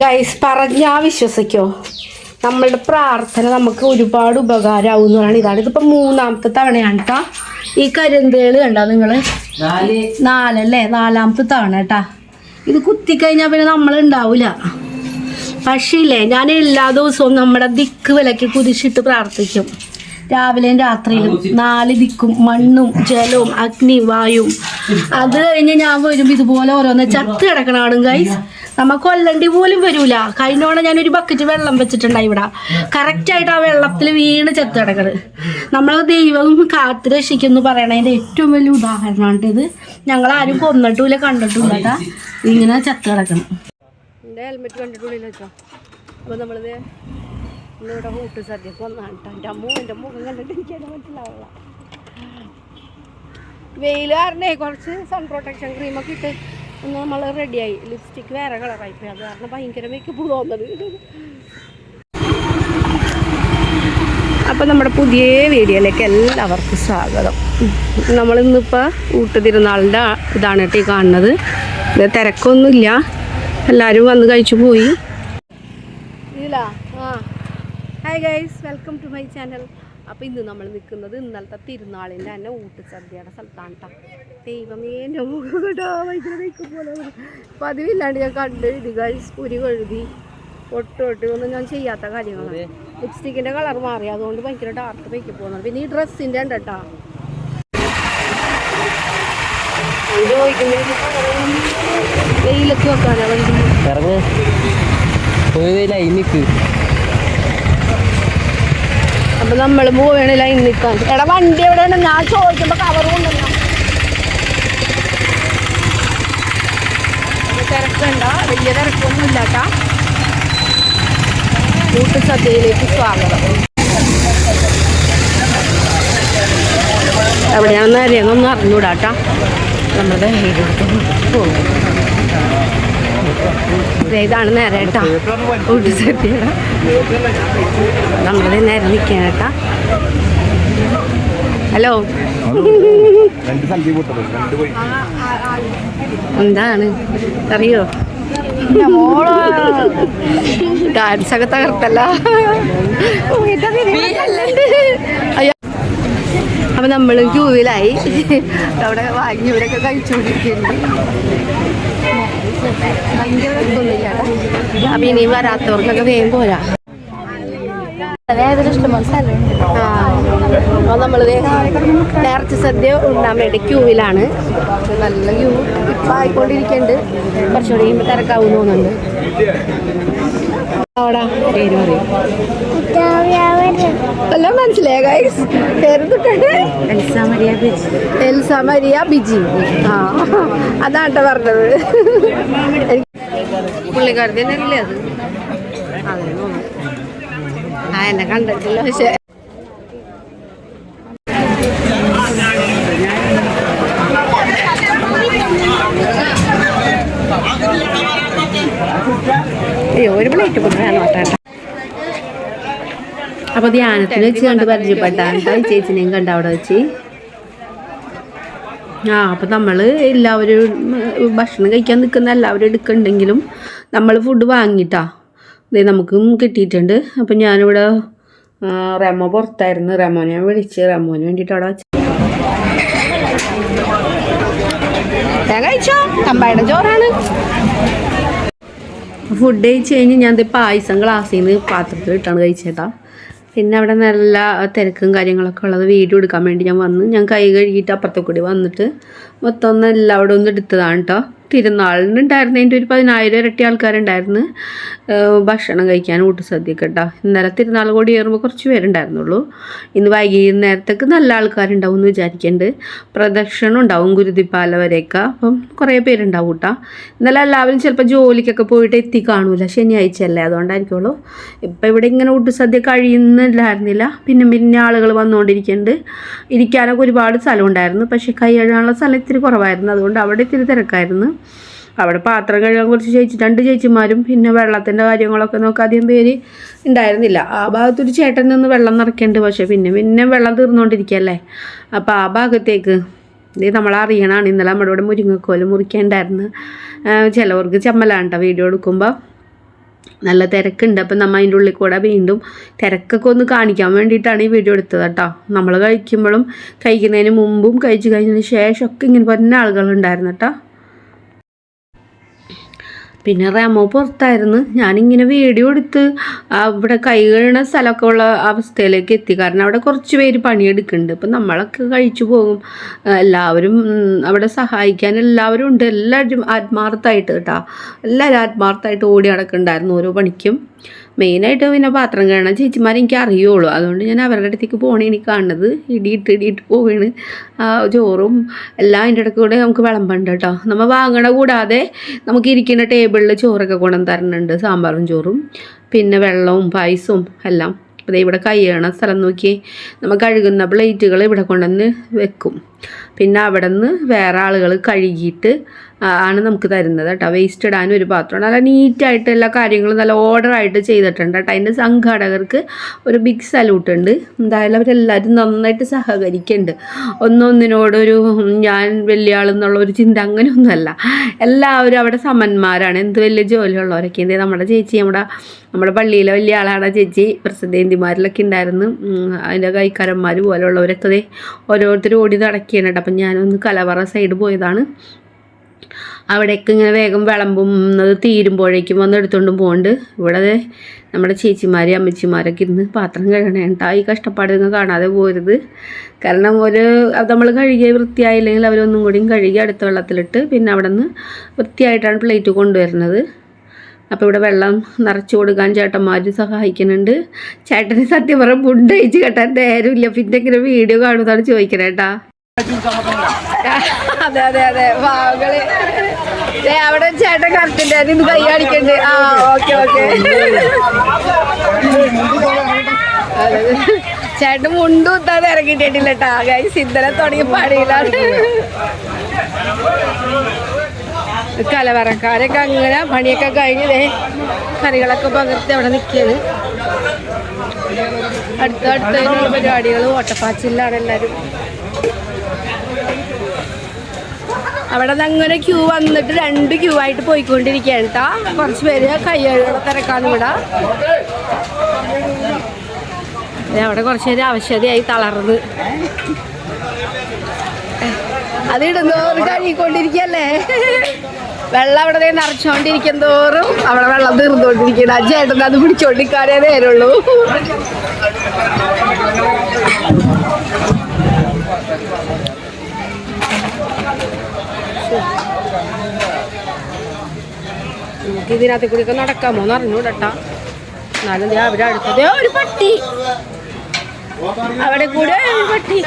Guys പറഞ്ഞാ വിശ്വസിക്കോ? നമ്മളുടെ പ്രാർത്ഥന നമുക്ക് ഒരുപാട് ഉപകാരമാവുന്നതാണ് ഇതാണ് ഇതിപ്പോ മൂന്നാമത്തെ തവണയാണ് കേട്ടോ ഈ കരിന്തേൾ കണ്ടോ നിങ്ങൾ? നാല്. നാലല്ലേ നാലാമത്തെ തവണ കേട്ടാ ഇത് കുത്തിക്കഴിഞ്ഞാൽ പിന്നെ നമ്മൾ ഉണ്ടാവില്ല പക്ഷേ ഇല്ലേ ഞാൻ എല്ലാ ദിവസവും നമ്മുടെ ദിക്ക് വിലക്ക് കുതിച്ചിട്ട് പ്രാർത്ഥിക്കും. രാവിലെയും രാത്രിയിലും നാല് ദിക്കും മണ്ണും ജലവും അഗ്നി വായും. അത് കഴിഞ്ഞ് ഞാൻ വരും ഇതുപോലെ ഓരോന്ന് ചത്ത് കിടക്കണാണ് ഗൈസ് നമ്മ കൊല്ലണ്ടി പോലും വരൂല. ഞാൻ ഞാനൊരു ബക്കറ്റ് വെള്ളം വെച്ചിട്ടുണ്ടായി ഇവിടെ. കറക്റ്റായിട്ട് ആ വെള്ളത്തിൽ വീണ് ചത്ത് കിടക്കണ്. നമ്മൾ ദൈവം കാത്ത് രക്ഷിക്കുന്നു പറയണതിന്റെ ഏറ്റവും വലിയ ഉദാഹരണമാണ് ഇത് ഞങ്ങൾ ആരും കൊന്നിട്ടില്ല കണ്ടിട്ടില്ല ഇങ്ങനെ ചത്ത് കിടക്കണം. എന്റെ മുഖം കണ്ടിട്ട് വെയിൽ കാരണേ കുറച്ച് സൺ പ്രൊട്ടക്ഷൻ ക്രീമൊക്കെ ഇട്ട് നമ്മൾ റെഡിയായി ലിപ്സ്റ്റിക്ക് വേറെ കളറായി പോയി അത് കാരണം ഭയങ്കര മേക്കപ്പ് തോന്നുന്നത് അപ്പോൾ നമ്മുടെ പുതിയ വീഡിയോയിലേക്ക് എല്ലാവർക്കും സ്വാഗതം. നമ്മളിന്നിപ്പോൾ ഊട്ടുതിരുന്നാളിന്റെ ഇതാണ് കേട്ടോ ഈ കാണുന്നത്. ഇത് തിരക്കൊന്നുമില്ല. എല്ലാവരും വന്ന് കഴിച്ചു പോയി. Hi guys welcome to my channel അപ്പോൾ ഇന്ന് നമ്മൾ നിൽക്കുന്നത് ഇന്നലത്തെ തിരുനാളിന്റെ തന്നെ ഊട്ട് സദ്യയുടെ സ്ഥലത്താണ് കേട്ടോ ദൈവമേ എന്റെ മുഖം ഭയങ്കര വയ്ക്കും പോലെ പതിവില്ലാണ്ട് ഞാൻ കണ്ട് ഇത് കഴിച്ച് പുരി കഴുകി ഒട്ട് ഒട്ട് ഒന്നും ഞാൻ ചെയ്യാത്ത കാര്യങ്ങളാണ്. ലിപ്സ്റ്റിക്കിന്റെ കളർ മാറി. അതുകൊണ്ട് ഭയങ്കര ഡാർക്ക് വയ്ക്കും പോകുന്നത് പിന്നെ ഈ ഡ്രസ്സിന്റെ ഉണ്ട് കേട്ടോ വെയിലൊക്കെ വെക്കാനാണ് ഇറങ്ങ്. അപ്പൊ നമ്മൾ പോവുകയാണ് ലൈൻ നിൽക്കാൻ. എടാ വണ്ടി എവിടെയാണ്? ഞാൻ ചോദിക്കുമ്പോ കവർ കൊണ്ടുവന്ന തിരക്കുണ്ട? വലിയ തിരക്കൊന്നും ഇല്ല കേട്ടാ കൂട്ട് സദ്യയിലേക്ക് സ്വാഗതം. എവിടെയാണെന്ന് അറിയാമെന്നൊന്നും അറിഞ്ഞൂടാട്ടാ. നമ്മുടെ ഇതാണ് നേരെ കേട്ടാ കൂട്ട് സദ്യയുടെ നമ്മളത് നേരെ നിൽക്കാൻ കേട്ടാ. ഹലോ രണ്ട് സഞ്ചി പൊട്ടത് രണ്ട് പോയി എന്താണ്? അറിയോ? ഡാൻസ് ഒക്കെ തകർത്തല്ല. അയ്യോ. അപ്പൊ നമ്മൾ ക്യൂവിലായി. അവിടെ വാങ്ങിയവരൊക്കെ കഴിച്ചുകൊണ്ടിരിക്കുന്നുണ്ട് ഭയങ്കര രസമൊന്നുമില്ല. അപ്പൊ ഇനി വരാത്തവർക്കൊക്കെ വേഗം പോരാ. ആ. അപ്പോൾ നമ്മൾ നേർച്ച സദ്യ ഉണ്ടാൻ വേണ്ടി ക്യൂവിലാണ്. നല്ല ക്യൂ ഇപ്പം ആയിക്കൊണ്ടിരിക്കുന്നുണ്ട് കുറച്ചുകൂടി കഴിയുമ്പോൾ തിരക്കാവും തോന്നുന്നുണ്ട്. അവിടെ? പേര് പറയും. എല്ലാം മനസ്സിലായ ഗൈസ് പേര് തൊട്ടുണ്ട് എൽസ മരിയ ബിജി. ആ അതാട്ടോ പറഞ്ഞത്. പുള്ളിക്കാരത്തി തന്നെ അല്ലേ അത് അതെ ആ എന്നെ കണ്ടിട്ടില്ല പക്ഷേ ഒരു പ്ലേറ്റ് കൊണ്ടുവരാനോ ചേട്ടാ അപ്പൊ ധ്യാനത്തിന് വെച്ച് കണ്ട് പരിചയപ്പെട്ടാ ചേച്ചിനെയും കണ്ട അവിടെ വെച്ച്. ആ അപ്പം നമ്മൾ എല്ലാവരും ഭക്ഷണം കഴിക്കാൻ നിൽക്കുന്ന എല്ലാവരും എടുക്കണ്ടെങ്കിലും നമ്മൾ ഫുഡ് വാങ്ങിയിട്ടാ ഇതേ നമുക്കും കിട്ടിയിട്ടുണ്ട്. അപ്പം ഞാനിവിടെ റെമോ പുറത്തായിരുന്നു. റെമോനെ ഞാൻ വിളിച്ച്. റെമോന് വേണ്ടിയിട്ട് അവിടെ വെച്ചു. കഴിച്ചോ? തമ്പായുടെ ചോറാണ്. ഫുഡ് കഴിച്ച് കഴിഞ്ഞ് ഞാൻ ദേ പായസം ഗ്ലാസ്സിൽ നിന്ന് പാത്രത്തിൽ ഇട്ടാണ് കഴിച്ചേട്ടാ. പിന്നെ അവിടെ നല്ല തിരക്കും കാര്യങ്ങളൊക്കെ ഉള്ളത് വീഡിയോ എടുക്കാൻ വേണ്ടി ഞാൻ വന്ന്. ഞാൻ കൈ കഴുകിയിട്ട് അപ്പുറത്തെ കൂടി വന്നിട്ട് മൊത്തം ഒന്ന് എല്ലാം അവിടെ ഒന്ന് എടുത്തതാണ് കേട്ടോ തിരുനാളിനുണ്ടായിരുന്നതിന്റെ ഒരു പതിനായിരം ഇരട്ടി ആൾക്കാരുണ്ടായിരുന്നു. ഭക്ഷണം കഴിക്കാൻ ഊട്ടുസദ്യക്ക് കേട്ടോ ഇന്നലെ തിരുനാൾ കൂടി ഏറുമ്പോൾ കുറച്ച് പേരുണ്ടായിരുന്നുള്ളൂ. ഇന്ന് വൈകുന്നേരത്തേക്ക് നല്ല ആൾക്കാരുണ്ടാവും എന്ന് വിചാരിക്കുന്നുണ്ട് പ്രദക്ഷിണം ഉണ്ടാവും ഗുരുതിപ്പാല വരെയൊക്കെ. അപ്പം കുറേ പേരുണ്ടാവും കേട്ടോ ഇന്നലെ എല്ലാവരും ചിലപ്പോൾ ജോലിക്കൊക്കെ പോയിട്ട് എത്തി കാണൂല ശനിയാഴ്ച അല്ലേ അതുകൊണ്ടായിരിക്കുള്ളൂ. ഇപ്പം ഇവിടെ ഇങ്ങനെ ഊട്ടുസദ്യ കഴിയുന്നില്ലായിരുന്നില്ല. പിന്നെ പിന്നെ ആളുകൾ വന്നുകൊണ്ടിരിക്കുന്നുണ്ട് ഇരിക്കാനൊക്കെ ഒരുപാട് സ്ഥലമുണ്ടായിരുന്നു പക്ഷേ കൈ കഴുകാനുള്ള സ്ഥലം ഇത്തിരി കുറവായിരുന്നു. അതുകൊണ്ട് അവിടെ ഇത്തിരി തിരക്കായിരുന്നു. അവിടെ പാത്രം കഴുകാൻ കുറച്ച് ചേച്ചി രണ്ട് ചേച്ചിമാരും പിന്നെ വെള്ളത്തിന്റെ കാര്യങ്ങളൊക്കെ നോക്കാൻ അധികം പേര് ഉണ്ടായിരുന്നില്ല. ആ ഭാഗത്തൊരു ചേട്ടൻ നിന്ന് വെള്ളം നിറയ്ക്കുന്നുണ്ട് പക്ഷേ പിന്നെ പിന്നെ വെള്ളം തീർന്നുകൊണ്ടിരിക്കുകയല്ലേ? അപ്പോൾ ആ ഭാഗത്തേക്ക് ഇത് നമ്മളറിയണമാണ് ഇന്നലെ നമ്മുടെ ഇവിടെ മുരിങ്ങക്കോൽ മുറിക്കേണ്ടായിരുന്നു ചിലവർക്ക് ചമ്മലാണ് കേട്ടോ വീഡിയോ എടുക്കുമ്പോൾ. നല്ല തിരക്കുണ്ട്. അപ്പം നമ്മൾ അതിന്റെ ഉള്ളിൽ കൂടെ വീണ്ടും തിരക്കൊക്കെ ഒന്ന് കാണിക്കാൻ വേണ്ടിയിട്ടാണ് ഈ വീഡിയോ എടുത്തത് കേട്ടോ. നമ്മൾ കഴിക്കുമ്പോഴും കഴിക്കുന്നതിന് മുമ്പും കഴിച്ച് കഴിഞ്ഞതിന് ശേഷമൊക്കെ ഇങ്ങനെ പറഞ്ഞ ആളുകളുണ്ടായിരുന്നു കേട്ടോ. പിന്നെ റെമോ പുറത്തായിരുന്നു. ഞാനിങ്ങനെ വീഡിയോ എടുത്ത് അവിടെ കൈ കഴുകുന്ന സ്ഥലമൊക്കെ ഉള്ള അവസ്ഥയിലേക്ക് എത്തി. കാരണം അവിടെ കുറച്ച് പേര് പണിയെടുക്കുന്നുണ്ട്. ഇപ്പം നമ്മളൊക്കെ കഴിച്ചു പോകും. എല്ലാവരും അവിടെ സഹായിക്കാൻ എല്ലാവരും ഉണ്ട്. എല്ലാവരും ആത്മാർത്ഥമായിട്ട് കേട്ടോ. എല്ലാവരും ആത്മാർത്ഥമായിട്ട് ഓടി നടക്കുന്നുണ്ടായിരുന്നു ഓരോ പണിക്കും. മെയിനായിട്ട് പിന്നെ പാത്രം കാണാൻ ചേച്ചിമാരെ എനിക്ക് അറിയുള്ളൂ. അതുകൊണ്ട് ഞാൻ അവരുടെ അടുത്തേക്ക് പോകണേ എനിക്ക് കാണുന്നത്. ഇടിയിട്ട് ഇടിയിട്ട് പോവുകയാണ് ആ ചോറും എല്ലാം അതിന്റെ ഇടയ്ക്ക് കൂടെ നമുക്ക് വിളമ്പുണ്ട് കേട്ടോ. നമ്മൾ വാങ്ങണ കൂടാതെ നമുക്ക് ഇരിക്കുന്ന ടേബിളിൽ ചോറൊക്കെ കൊണ്ടു തരണുണ്ട്. സാമ്പാറും ചോറും പിന്നെ വെള്ളവും പായസവും എല്ലാം. അപ്പോൾ ഇവിടെ കയ്യണ സ്ഥലം നോക്കി നമ്മൾ കഴുകുന്ന പ്ലേറ്റുകൾ ഇവിടെ കൊണ്ടുവന്ന് വെക്കും. പിന്നെ അവിടെ നിന്ന് വേറെ ആളുകൾ കഴുകിയിട്ട് ആണ് നമുക്ക് തരുന്നത് കേട്ടോ. വേസ്റ്റ് ഇടാനും ഒരു പാത്രമാണ്. നല്ല നീറ്റായിട്ട് എല്ലാ കാര്യങ്ങളും നല്ല ഓർഡറായിട്ട് ചെയ്തിട്ടുണ്ട് കേട്ടോ. അതിന്റെ സംഘാടകർക്ക് ഒരു ബിഗ് സല്യൂട്ട് ഉണ്ട്. എന്തായാലും അവരെല്ലാവരും നന്നായിട്ട് സഹകരിക്കുന്നുണ്ട്. ഒന്നൊന്നിനോടൊരു ഞാൻ വലിയ ആളെന്നുള്ള ഒരു ചിന്ത അങ്ങനെയൊന്നുമല്ല. എല്ലാവരും അവിടെ സമന്മാരാണ്. എന്ത് വലിയ ജോലിയുള്ളവരൊക്കെ എന്തേ നമ്മുടെ ചേച്ചി നമ്മുടെ നമ്മുടെ പള്ളിയിലെ വലിയ ആളാണ് ചേച്ചി. പ്രസിദ്ധേന്തിമാരിലൊക്കെ ഉണ്ടായിരുന്നു. അതിന്റെ കൈക്കാരന്മാർ പോലെയുള്ളവരൊക്കെ ഓരോരുത്തർ ഓടി നടക്കുകയാണ് കേട്ടോ. അപ്പം ഞാനൊന്ന് കലവറ സൈഡ് പോയതാണ്. അവിടേക്ക് ഇങ്ങനെ വേഗം വിളമ്പുന്നത് തീരുമ്പോഴേക്കും വന്ന് എടുത്തുകൊണ്ട് പോകുന്നുണ്ട് ഇവിടെ നമ്മുടെ ചേച്ചിമാരും അമ്മച്ചിമാരൊക്കെ ഇരുന്ന് പാത്രം കഴുകണേണ്ട ഈ കഷ്ടപ്പാട് നിങ്ങൾ കാണാതെ പോരുത്. കാരണം ഒരു നമ്മൾ കഴുകിയ വൃത്തിയായില്ലെങ്കിൽ അവരൊന്നും കൂടിയും കഴുകി അടുത്ത വെള്ളത്തിലിട്ട് പിന്നെ അവിടെ നിന്ന് വൃത്തിയായിട്ടാണ് പ്ലേറ്റ് കൊണ്ടുവരുന്നത്. അപ്പോൾ ഇവിടെ വെള്ളം നിറച്ചു കൊടുക്കാൻ ചേട്ടന്മാർ സഹായിക്കുന്നുണ്ട്. ചേട്ടന് സത്യം പറഞ്ഞാൽ ഫുഡ് കഴിച്ച് കേട്ടാൻ നേരമില്ല. പിന്നെ ഇങ്ങനെ വീഡിയോ കാണുന്നതാണ് ചോദിക്കണേട്ടാ അതെ അതെ അതെ. വാവുകൾ അവിടെ ചേട്ടൻ കറക്റ്റ് ഇത് കൈ കാണിക്കണ്ട്. ആ ഓക്കെ ഓക്കെ. ചേട്ടൻ മുണ്ടും ഇത്താതെ ഇറങ്ങിയിട്ടില്ല കേട്ടാ ഗൈസ് ഇന്നലെ തുടങ്ങിയ പണിയിലാണ്. കലവറക്കാരൊക്കെ അങ്ങനെ പണിയൊക്കെ കഴിഞ്ഞതേ കറികളൊക്കെ പകർത്തി അവിടെ നിൽക്കുകയാണ് അടുത്ത അടുത്ത പരിപാടികൾ ഓട്ടപ്പാച്ചിലാണ് എല്ലാവരും അവിടെ അങ്ങനെ ക്യൂ വന്നിട്ട് രണ്ട് ക്യൂ ആയിട്ട് പോയിക്കൊണ്ടിരിക്കുകയാണ് കേട്ടോ കുറച്ച് പേര് കയ്യഴുകളെ തിരക്കാണ് ഇവിടെ. അവിടെ കുറച്ച് പേര് അവശതയായി തളർന്ന്. അത് ഇടുന്നോറും കഴുകിക്കൊണ്ടിരിക്കല്ലേ വെള്ളം അവിടെ നിറച്ചോണ്ടിരിക്കും തോറും. അവിടെ വെള്ളം തീർന്നുകൊണ്ടിരിക്കണം ചേട്ടൻ അത് പിടിച്ചോണ്ടിരിക്കാനേ നേരുള്ളൂ നമുക്ക് ഇതിനകത്ത് കൂടിയൊക്കെ നടക്കാമോ എന്ന് അറിഞ്ഞൂടട്ടാ എന്നാലും അവിടെ അടുത്തത് ഒരു പട്ടി. അവിടെ കൂടെ ഒരു പട്ടി.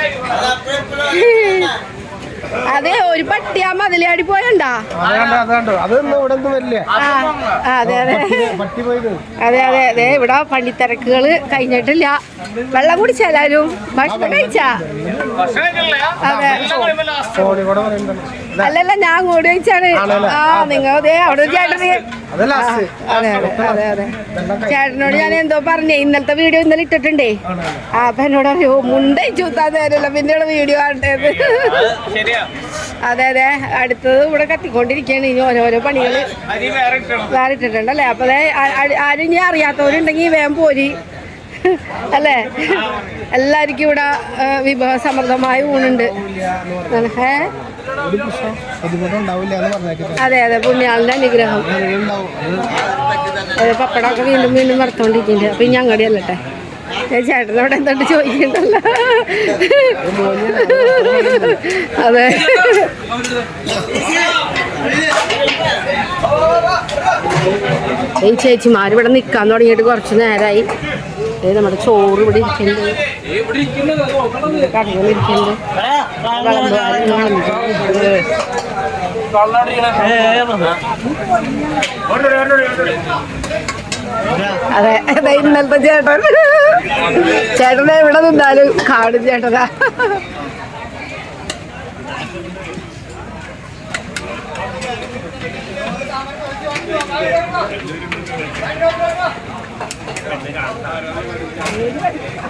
അതെ ഒരു പട്ടിയാ മതിലാടി പോയണ്ടാ? അതെ അതെ അതെ അതെ അതെ. ഇവിടെ പണിത്തിരക്കുകൾ കഴിഞ്ഞിട്ടില്ല. വെള്ളം കുടിച്ചാലും ഭക്ഷണം കഴിച്ചാ? അതെ. അല്ലല്ല ഞാൻ കൂടി കഴിച്ചാണ് ആ നിങ്ങൾ അതെ അവിടെ ചേട്ടന് അത് അതെ അതെ അതെ അതെ. ചേട്ടനോട് ഞാൻ എന്തോ പറഞ്ഞേ ഇന്നലത്തെ വീഡിയോ ഇന്നലെ ഇട്ടിട്ടുണ്ടേ? ആ അപ്പൊ എന്നോട് അറിയോ മുണ്ടേ ചൂത്താൻ നേരമില്ല പിന്നെയുള്ള വീഡിയോ കാണേണ്ടത് അതെ അതെ അടുത്തത് ഇവിടെ കത്തിക്കൊണ്ടിരിക്കുകയാണ് ഇനി ഓരോരോ പണികൾ വേറെ ഇട്ടിട്ടുണ്ടല്ലേ അപ്പൊ അതെ ആരും ഇനി അറിയാത്തവരുണ്ടെങ്കിൽ വേഗം പോരി. അല്ലേ? എല്ലാവർക്കും ഇവിടെ വിഭവ വിഭവസമൃദ്ധമായ ഊണുണ്ട്. അതെ അതെ പുണ്യാളിന്റെ അനുഗ്രഹം. അതെ പപ്പടമൊക്കെ വീണ്ടും വീണ്ടും വറുത്തോണ്ടിരിക്കുന്നുണ്ട്. അപ്പൊ ഇനി അങ്ങോട്ട് അല്ലട്ടെ ചേട്ടനോട് എന്തുകൊണ്ട് ചോദിക്കണ്ടല്ലോ? അതെ. ഈ ചേച്ചിമാരിവിടെ നിൽക്കാൻ തുടങ്ങിയിട്ട് കുറച്ച് നേരമായി ദേ നമ്മുടെ ചോറ് ഇവിടെ ഇരിക്കുന്നുണ്ട്. അതെ അതെ ഇന്നലത്തെ ചേട്ടൻ. ചേട്ടനെ എവിടെ നിന്നാലും കാണും ചേട്ടനാ.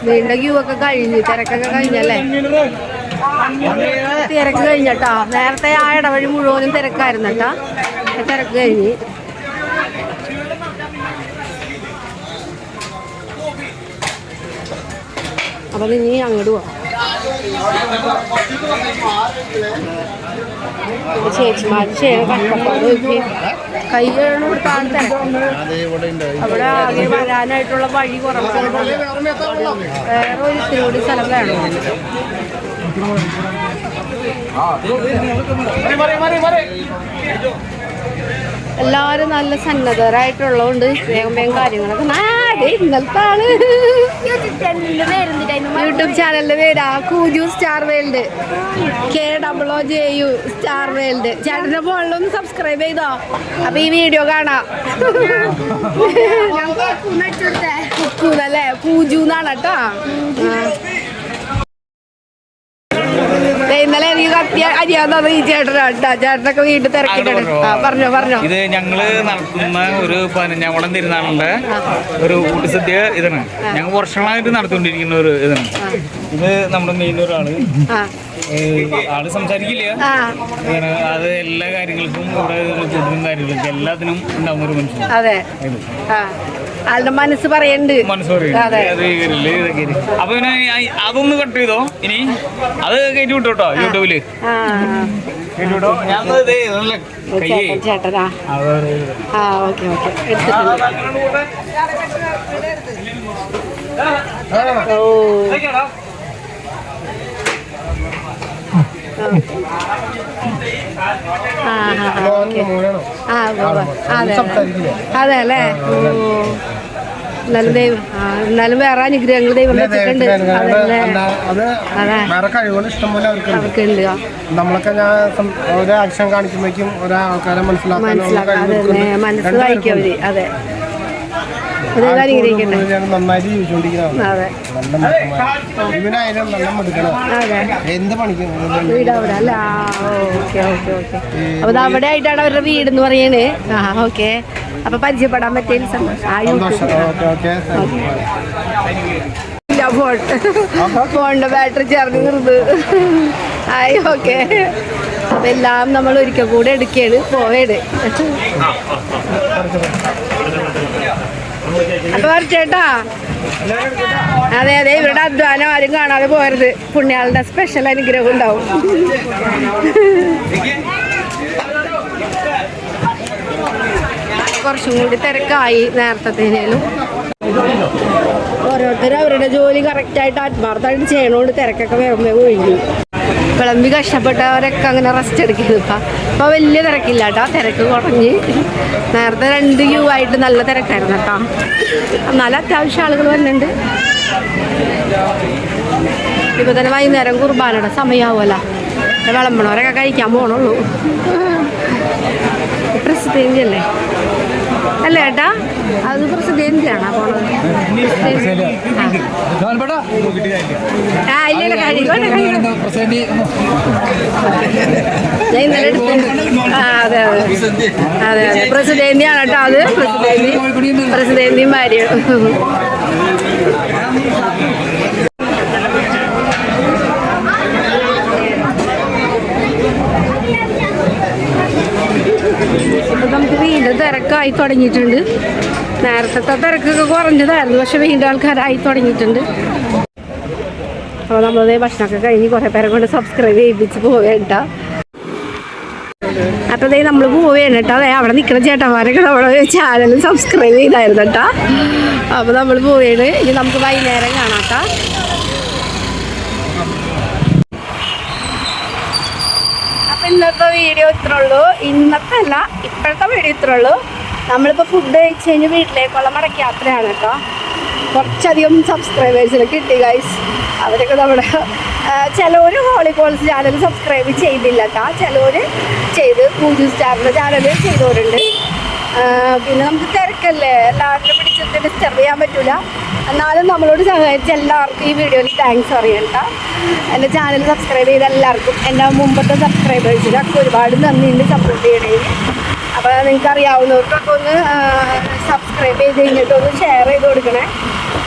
നീണ്ട ക്യൂ ഒക്കെ കഴിഞ്ഞു തിരക്കൊക്കെ കഴിഞ്ഞല്ലേ? തിരക്ക് കഴിഞ്ഞട്ടാ. നേരത്തെ ആ ഇടവഴി മുഴുവനും തിരക്കായിരുന്നു കേട്ടാ തിരക്ക് കഴിഞ്ഞ്. അപ്പൊ നീ അങ്ങോട്ട് പോവാം ചേച്ചിമാര് ചേരാൻ കൈ കഴുകണ കൊടുത്താണ് തിരക്ക് അവിടെ ആകെ വരാനായിട്ടുള്ള വഴി കുറവാണ് വേറെ ഒരു ഇത്തിരി കൂടി സ്ഥലം വേണം എല്ലാവരും നല്ല സന്നദ്ധരായിട്ടുള്ളതുകൊണ്ട് വേഗം വേഗം കാര്യങ്ങളൊക്കെ ആ, ദേ ഇന്നലത്തെ ആൾ യൂട്യൂബ് ചാനലിന്റെ പേരാ Kooju Star World. K double O J U Star World. ചേട്ടന്റെ ഫോണിലൊന്ന് സബ്സ്ക്രൈബ് ചെയ്തോ. അപ്പൊ ഈ വീഡിയോ കാണാം. അല്ലേ പൂജു എന്നാണ് കേട്ടോ. എനിക്ക് ഈ ചേട്ടനാ കേട്ടോ. ചേട്ടനൊക്കെ വീട്ടിൽ തിരക്കിട്ടാണ് ആ പറഞ്ഞോ? പറഞ്ഞോ ഇത് ഞങ്ങൾ നടത്തുന്ന ഒരു പതിനഞ്ചാം തിരുനാളിന്റെ ഒരു കൂട്ടിസദ്യ ഇതാണ്. ഞങ്ങൾ വർഷങ്ങളായിട്ട് നടത്തിക്കൊണ്ടിരിക്കുന്ന ഒരു ഇതാണ്. ഇത് നമ്മുടെ മെയിൻ ഒരാൾ. ആൾ സംസാരിക്കില്ല. അത് എല്ലാ കാര്യങ്ങൾക്കും ഇവിടെ ഫുഡിനും കാര്യങ്ങൾക്കും എല്ലാത്തിനും ഉണ്ടാവുന്ന ഒരു മനുഷ്യൻ അതെ. ആളുടെ മനസ്സ് പറയണ്ട്. അപ്പൊ പിന്നെ അതൊന്ന് കട്ട് ചെയ്തോ? ഇനി അത് കയറ്റി വിട്ടോ കേട്ടോ യൂട്യൂബിൽ. ചേട്ടനാ? ആ ഓക്കെ ഓക്കെ. ഓ. ആ. അതെ അല്ലേ? എന്നാലും ദൈവം എന്നാലും വേറെ അനുഗ്രഹങ്ങൾ ദൈവം വെച്ചിട്ടുണ്ട് അവർക്കുണ്ട്. നമ്മളൊക്കെ ഞാൻ ഒരു ആക്ഷൻ കാണിക്കുമ്പോഴേക്കും ഒരാൾക്കാരെ മനസ്സിലാക്കാൻ മനസ്സിലാക്കാം കഴിവ് അതെ ഇവർക്കുണ്ട്. അതെ മനസ്സ് രണ്ടുപേർക്കും വായിക്കും അവർ. അതെ. നന്നായിട്ട് എന്ത് പണിക്കും? അപ്പൊ അവിടെ ആയിട്ടാണ് അവരുടെ വീട്? എന്ന് പറയണേ. ആ ഓക്കെ. അപ്പൊ പരിചയപ്പെടാൻ പറ്റിയ ഫോൺ. ഫോണിന്റെ ബാറ്ററി ചേർന്ന് നിർത്ത് ആയി ഓക്കെ. അപ്പൊ എല്ലാം നമ്മൾ ഒരിക്കൽ കൂടെ എടുക്കുകയാണ്. പോവേട് അപ്പൊ ചേട്ടാ. അതെ അതെ ഇവരുടെ അധ്വാനം ആരും കാണാതെ പോരുത് പുണ്യാളുടെ സ്പെഷ്യൽ അനുഗ്രഹം ഉണ്ടാവും. കുറച്ചും കൂടി തിരക്കായി നേരത്തേനേലും ഓരോരുത്തരും അവരുടെ ജോലി കറക്റ്റായിട്ട് ആത്മാർത്ഥമായിട്ട് ചെയ്യണോണ്ട് തിരക്കൊക്കെ വേഗം വേഗം ഒഴിഞ്ഞു. വിളമ്പി കഷ്ടപ്പെട്ടവരൊക്കെ അങ്ങനെ റെസ്റ്റ് എടുക്കുന്നത് ഇപ്പം ഇപ്പം വലിയ തിരക്കില്ല കേട്ടോ തിരക്ക് കുറഞ്ഞ് നേരത്തെ രണ്ട് ക്യൂ ആയിട്ട് നല്ല തിരക്കായിരുന്നു കേട്ടോ എന്നാലും അത്യാവശ്യം ആളുകൾ വരുന്നുണ്ട്. ഇപ്പം തന്നെ വൈകുന്നേരം കുർബാനയുടെ സമയമാവുമല്ലോ വിളമ്പണവരൊക്കെ കഴിക്കാൻ പോകണുള്ളൂ പ്രസിദ്ധേന്തി അല്ലേ ഏട്ടാ? അത് പ്രസിദ്ധേന്തിയാണോ പോണത് ആ. ഇല്ല അതെ അതെ. അതെ കേട്ടോ അത്. പ്രസിദ്ധേന്തി പ്രസിദ്ധേന്തിയും ഭാര്യയും ഇപ്പൊ വീണ്ടും തിരക്കായി തുടങ്ങിയിട്ടുണ്ട്. നേരത്തെ തിരക്കൊക്കെ കുറഞ്ഞതായിരുന്നു. പക്ഷെ വീണ്ടും ആൾക്കാരായി തുടങ്ങിയിട്ടുണ്ട്. അപ്പോൾ നമ്മളതേ ഭക്ഷണമൊക്കെ കഴിഞ്ഞ് കുറേ പേരെ കൊണ്ട് സബ്സ്ക്രൈബ് ചെയ്യിപ്പിച്ച് പോവേണ്ട അപ്പോൾ അതേ നമ്മൾ പോവുകയാണ് കേട്ടോ. അതെ അവിടെ നിൽക്കുന്ന ചേട്ടന്മാരൊക്കെ നമ്മുടെ ചാനൽ സബ്സ്ക്രൈബ് ചെയ്തായിരുന്നു കേട്ടോ. അപ്പോൾ നമ്മൾ പോവുകയാണ്. ഇനി നമുക്ക് വൈകുന്നേരം കാണാം കേട്ടോ അപ്പം ഇന്നത്തെ വീഡിയോ ഇത്രേ ഉള്ളൂ ഇന്നത്തെ അല്ല ഇപ്പോഴത്തെ വീഡിയോ ഇത്രേ ഉള്ളൂ നമ്മളിപ്പോൾ ഫുഡ് കഴിച്ച് കഴിഞ്ഞ് വീട്ടിലേക്കുള്ള മടക്ക യാത്രയാണ് കേട്ടോ. കുറച്ചധികം സബ്സ്ക്രൈബേഴ്സിനെ കിട്ടി ഗൈസ് അവരൊക്കെ നമ്മുടെ ചിലവര് ഹോളി കോൾസ് ചാനൽ സബ്സ്ക്രൈബ് ചെയ്തില്ല കേട്ടോ. ചിലവർ ചെയ്ത് പൂജു സ്റ്റാറിന്റെ ചാനൽ ചെയ്തവരുണ്ട്. പിന്നെ നമുക്ക് തിരക്കല്ലേ? എല്ലാവരും പിടിച്ചിട്ട് ഡിസ്റ്റർബ് ചെയ്യാൻ പറ്റില്ല എന്നാലും നമ്മളോട് സഹകരിച്ച എല്ലാവർക്കും ഈ വീഡിയോയിൽ താങ്ക്സ് പറയണ്ട. എന്റെ ചാനൽ സബ്സ്ക്രൈബ് ചെയ്ത എല്ലാവർക്കും എന്റെ മുമ്പത്തെ സബ്സ്ക്രൈബേഴ്സിനൊക്കെ ഒരുപാട് നന്ദിയുണ്ട് സപ്പോർട്ട് ചെയ്യണേ അപ്പോൾ നിങ്ങൾക്ക് അറിയാവുന്നവർക്കൊക്കെ ഒന്ന് സബ്സ്ക്രൈബ് ചെയ്ത് കഴിഞ്ഞിട്ട് ഒന്ന് ഷെയർ ചെയ്ത് കൊടുക്കണേ.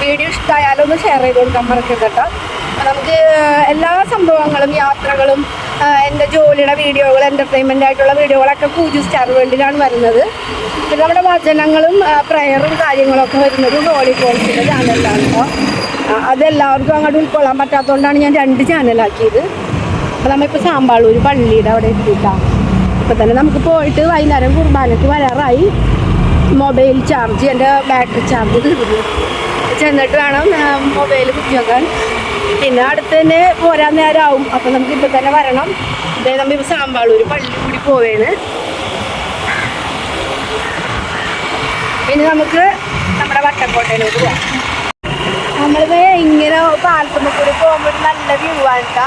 വീഡിയോ ഇഷ്ടമായാലും ഒന്ന് ഷെയർ ചെയ്ത് കൊടുക്കാൻ മറക്കരുത് കേട്ടോ. നമുക്ക് എല്ലാ സംഭവങ്ങളും യാത്രകളും എന്റെ ജോലിയുടെ വീഡിയോകൾ എന്റർടൈൻമെന്റ് ആയിട്ടുള്ള വീഡിയോകളൊക്കെ പൂജു സ്റ്റാർ വേൾഡിലാണ് വരുന്നത്. പിന്നെ നമ്മുടെ വചനങ്ങളും പ്രയറും കാര്യങ്ങളൊക്കെ വരുന്നത് ഹോളി കോൾസിന്റെ ചാനലിലാണ് കേട്ടോ. അതെല്ലാവർക്കും അങ്ങോട്ട് ഉൾക്കൊള്ളാൻ പറ്റാത്തതുകൊണ്ടാണ് ഞാൻ രണ്ട് ചാനലാക്കിയത് അപ്പോൾ നമ്മളിപ്പോൾ സാമ്പാളൂർ പള്ളിയുടെ അവിടെ എത്തിയിട്ടാണ് ഇപ്പോൾ തന്നെ നമുക്ക് പോയിട്ട് വൈകുന്നേരം കുർബാനയ്ക്ക് വരാറായി. മൊബൈൽ ചാർജ് എന്റെ ബാറ്ററി ചാർജ് തീർന്നു. ചെന്നിട്ട് വേണം മൊബൈൽ കുത്തിവെക്കാൻ. പിന്നെ അടുത്ത് തന്നെ പോരാൻ നേരമാവും അപ്പം നമുക്ക് ഇപ്പൊ തന്നെ വരണം. ഇതേ നമ്മളിപ്പോൾ സാമ്പാളൂർ പള്ളി കൂടി പോവേണ്. പിന്നെ നമുക്ക് നമ്മുടെ വട്ടക്കോട്ടയിലോട്ട് പോവാം നമ്മളിത് ഇങ്ങനെ പാലത്തുമ്മ കൂടി പോകുമ്പോൾ നല്ല വ്യൂ ആണ്ട്ടാ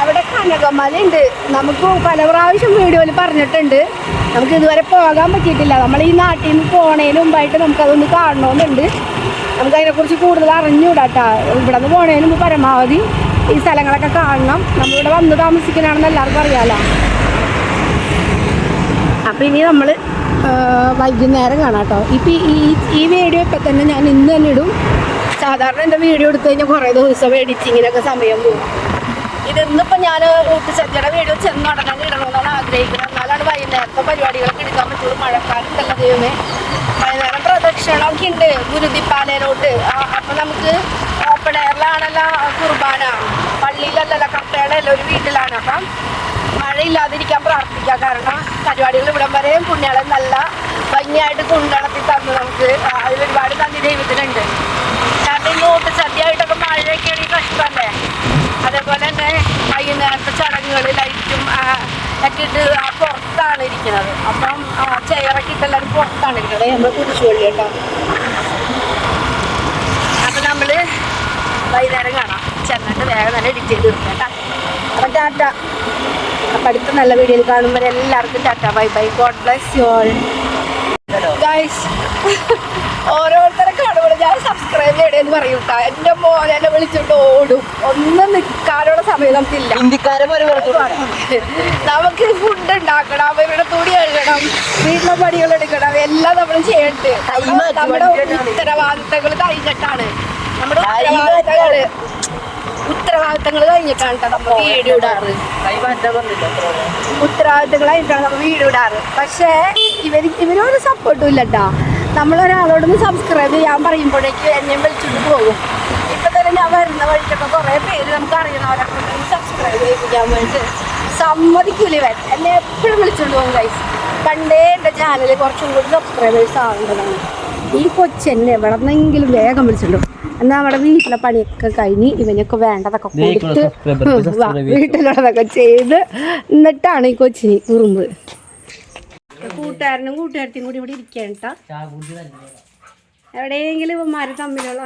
അവിടെ കനകമലയുണ്ട്. നമുക്ക് പല പ്രാവശ്യം വീഡിയോയിൽ പറഞ്ഞിട്ടുണ്ട്. നമുക്ക് ഇതുവരെ പോകാൻ പറ്റിയിട്ടില്ല. നമ്മൾ ഈ നാട്ടിൽ നിന്ന് പോണതിന് മുമ്പായിട്ട് നമുക്കതൊന്ന് കാണണമെന്നുണ്ട് നമുക്ക് അതിനെക്കുറിച്ച് കൂടുതൽ അറിഞ്ഞുകൂടാട്ടാ. ഇവിടെ നിന്ന് പോണതിന് മുമ്പ് പരമാവധി ഈ സ്ഥലങ്ങളൊക്കെ കാണണം. നമ്മളിവിടെ വന്ന് താമസിക്കാനാണെന്ന് എല്ലാവർക്കും അറിയാലോ. അപ്പം ഇനി നമ്മൾ വൈകുന്നേരം കാണാട്ടോ. കേട്ടോ ഇപ്പം ഈ ഈ വീഡിയോ ഇപ്പം തന്നെ ഞാൻ ഇന്ന് തന്നെ ഇടും. സാധാരണ എന്റെ വീഡിയോ എടുത്തു കഴിഞ്ഞാൽ കുറേ ദിവസം എഡിറ്റിങ്ങിനൊക്കെ സമയം പോകും. ഇതിന്നിപ്പോൾ ഞാൻ ഊട്ടുസദ്യയുടെ വീഡിയോ ചെന്ന് നടക്കാൻ ഇടണമെന്നാണ് ആഗ്രഹിക്കുന്നത്. എന്നാലാണ് വൈകുന്നേരത്തെ പരിപാടികളൊക്കെ എടുക്കാൻ പറ്റുള്ളൂ. മഴക്കാലത്തല്ല ദൈവമേ. വൈകുന്നേരം പ്രദക്ഷിണമൊക്കെ ഉണ്ട് ഗുരുതിപ്പാലയിലോട്ട് അപ്പം നമുക്ക് ഓപ്പൺ എയറിലാണല്ലോ കുർബാന. പള്ളിയിലല്ലല്ലോ കട്ടയുടെ ഒരു വീട്ടിലാണ്. അപ്പം മഴയില്ലാതിരിക്കാൻ പ്രാർത്ഥിക്കാം. കാരണം പരിപാടികൾ ഇവിടം വരെയും പുണ്യാളെ നല്ല ഭംഗിയായിട്ട് കൊണ്ടുനടത്തി തന്നു നമുക്ക്. അതിൽ ഒരുപാട് നന്ദി ദൈവത്തിനുണ്ട്. കാരണം ഈ നോട്ട് സദ്യയായിട്ടൊക്കെ മഴയൊക്കെ ആണെങ്കിൽ കഷ്ടമല്ലേ അതേപോലെ തന്നെ വൈകുന്നേരത്തെ ചടങ്ങുകൾ ലൈറ്റും ഒക്കെ ഇട്ട് ആ പുറത്താണ് ഇരിക്കുന്നത്. അപ്പം ചെയറൊക്കെ ഇട്ട് എല്ലാവരും പുറത്താണ് ഇരിക്കുന്നത്. നമ്മൾ കുരിശുപള്ളി കേട്ടോ അപ്പം നമ്മൾ വൈകുന്നേരം കാണാം. ചെന്നിട്ട് വേഗം തന്നെ എഡിറ്റ് ചെയ്ത് കേട്ടോ. അപ്പം ടാറ്റ. അപ്പം അടുത്ത നല്ല വീഡിയോയിൽ കാണുമ്പോൾ എല്ലാവർക്കും tata. Bye bye. God bless you all ഞാൻ ചെയ്യണേന്ന് പറയും എന്റെ മോനെ എന്നെ വിളിച്ചിട്ട് ഓടും. ഒന്നും നിൽക്കാനുള്ള സമയം നമുക്കില്ല. നമുക്ക് ഫുഡ് ഉണ്ടാക്കണം. അവരുടെ തുണി എഴുതണം വീട്ടിലെ പണികൾ എടുക്കണം. എല്ലാം നമ്മൾ ചെയ്യണ്ട്. നമ്മുടെ- ഉത്തരവാദിത്തങ്ങൾ കഴിഞ്ഞിട്ടാണ്. നമ്മുടെ ഉത്തരവാദിത്തങ്ങൾ ഉത്തരവാദിത്തങ്ങൾ കഴിഞ്ഞിട്ടാണ് നമ്മൾ വീട് ഇടാറ് ഉത്തരവാദിത്തങ്ങൾ കഴിഞ്ഞിട്ടാണ് നമ്മൾ വീഡിയോ ഇടാറ് പക്ഷേ ഇവർ ഇവരൊരു സപ്പോർട്ടും ഇല്ല കേട്ടോ നമ്മളൊരാളോടൊന്ന് സബ്സ്ക്രൈബ് ചെയ്യാൻ പറയുമ്പോഴേക്കും എന്നെയും വിളിച്ചിട്ട് പോകും. ഇപ്പം തന്നെ ഞാൻ വരുന്ന വഴിക്കൊക്കെ കുറേ പേര് നമുക്ക് അറിയണവരൊക്കെ സബ്സ്ക്രൈബ് ചെയ്യിപ്പിക്കാൻ വേണ്ടി സമ്മതിക്കൂല ഇവൻ എന്നെ എപ്പോഴും വിളിച്ചോണ്ട് പോകും ഗൈസ് പണ്ടേ എന്റെ ചാനൽ കുറച്ചും കൂടി സബ്സ്ക്രൈബേഴ്സ് ആവേണ്ടതാണ് ഈ കൊച്ചെന്നെ എവിടെ നിന്നെങ്കിലും വേഗം വിളിച്ചിട്ടുണ്ടോ എന്നാൽ നമ്മുടെ വീട്ടിലെ പണിയൊക്കെ കഴിഞ്ഞ് ഇവനൊക്കെ വേണ്ടതൊക്കെ കൊടുത്ത് വീട്ടിലുള്ളതൊക്കെ ചെയ്ത് എന്നിട്ടാണ് ഈ കൊച്ചിന് കുറുമ്പ്. കൂട്ടുകാരനും കൂട്ടുകാരത്തിയും കൂടി ഇവിടെ ഇരിക്കേണ്ട എവിടെയെങ്കിലും ഇവന്മാര് തമ്മിലുള്ള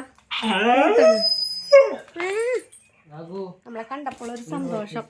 നമ്മളെ കണ്ടപ്പോൾ ഒരു സന്തോഷം.